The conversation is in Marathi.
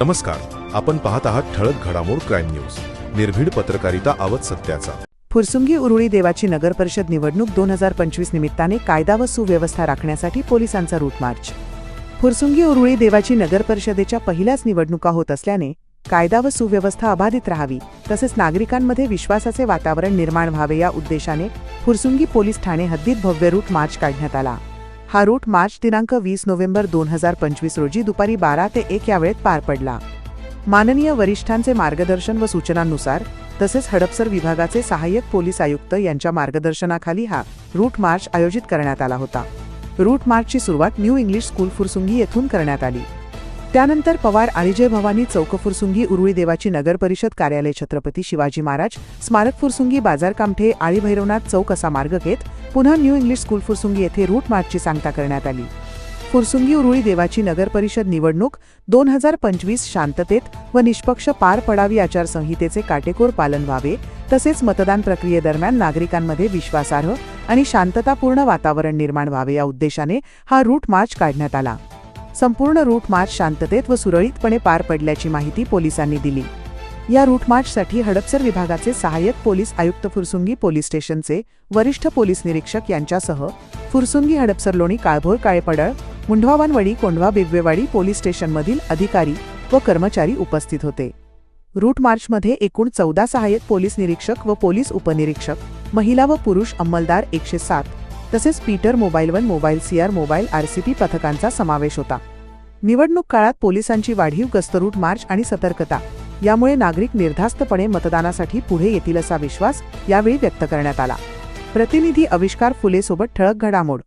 नमस्कार आपण पाहत आहात ठळक घडामोड क्राईम न्यूज. निर्भीड पत्रकारिता आवत सत्याचा. फुरसुंगी उरुळी देवाची नगर परिषद निवडणूक दोन हजार पंचवीस निमित्ताने कायदा व सुव्यवस्था राखण्यासाठी पोलिसांचा रूट मार्च फुरसुंगी उरुळी देवाची नगर परिषदेच्या पहिल्याच निवडणुका होत असल्याने कायदा व सुव्यवस्था अबाधित राहावी तसेच नागरिकांमध्ये विश्वासाचे वातावरण निर्माण व्हावे या उद्देशाने फुरसुंगी पोलीस ठाणे हद्दीत भव्य रूट मार्च काढण्यात आला. हा रूट मार्च दिनांक वीस नोव्हेंबर दोन हजार पंचवीस रोजी दुपारी बारा ते एक या वेळेत पार पडला. माननीय वरिष्ठांचे मार्गदर्शन व सूचनांनुसार तसेच हडपसर विभागाचे सहाय्यक पोलीस आयुक्त यांच्या मार्गदर्शनाखाली हा रूट मार्च आयोजित करण्यात आला होता. रूट मार्चची सुरुवात न्यू इंग्लिश स्कूल फुरसुंगी येथून करण्यात आली. त्यानंतर पवार आळीजय भवानी चौक फुरसुंगी उरुळी देवाची नगर परिषद कार्यालय छत्रपती शिवाजी महाराज स्मारक फुरसुंगी बाजार कामठे आळी भैरवनाथ चौक असा मार्ग घेत पुन्हा न्यू इंग्लिश स्कूल फुरसुंगी येथे रूट मार्चची सांगता करण्यात आली. फुरसुंगी उरुळी देवाची नगर परिषद निवडणूक दोन हजार पंचवीस शांततेत व निष्पक्ष पार पडावी आचारसंहितेचे काटेकोर पालन व्हावे तसेच मतदान प्रक्रियेदरम्यान नागरिकांमध्ये विश्वासार्ह आणि शांततापूर्ण वातावरण निर्माण व्हावे या उद्देशाने हा रूट मार्च काढण्यात आला. संपूर्ण रूट मार्च शांततेत व सुरळीतपणे पार पडल्याची माहिती पोलिसांनी दिली. या रूट मार्चसाठी हडपसर विभागाचे सहाय्यक पोलीस आयुक्त फुरसुंगी पोलीस स्टेशनचे वरिष्ठ पोलीस निरीक्षक यांच्यासह फुरसुंगी हडपसर लोणी काळभोर काळेपडळ मुंढवावानवडी कोंढवा बिबवेवाडी पोलीस स्टेशनमधील अधिकारी व कर्मचारी उपस्थित होते. रूट मार्चमध्ये एकूण चौदा सहाय्यक पोलीस निरीक्षक व पोलीस उपनिरीक्षक महिला व पुरुष अंमलदार एकशे सात तसेच Peter mobile one mobile CR mobile RCP पथकांचा समावेश होता. निवडणूक काळात पोलिसांची वाढीव गस्तरूट मार्च आणि सतर्कता यामुळे नागरिक निर्धास्तपणे मतदानासाठी पुढे येतील असा विश्वास यावेळी व्यक्त करण्यात आला. प्रतिनिधी आविष्कार फुले सोबत ठळक घडामोड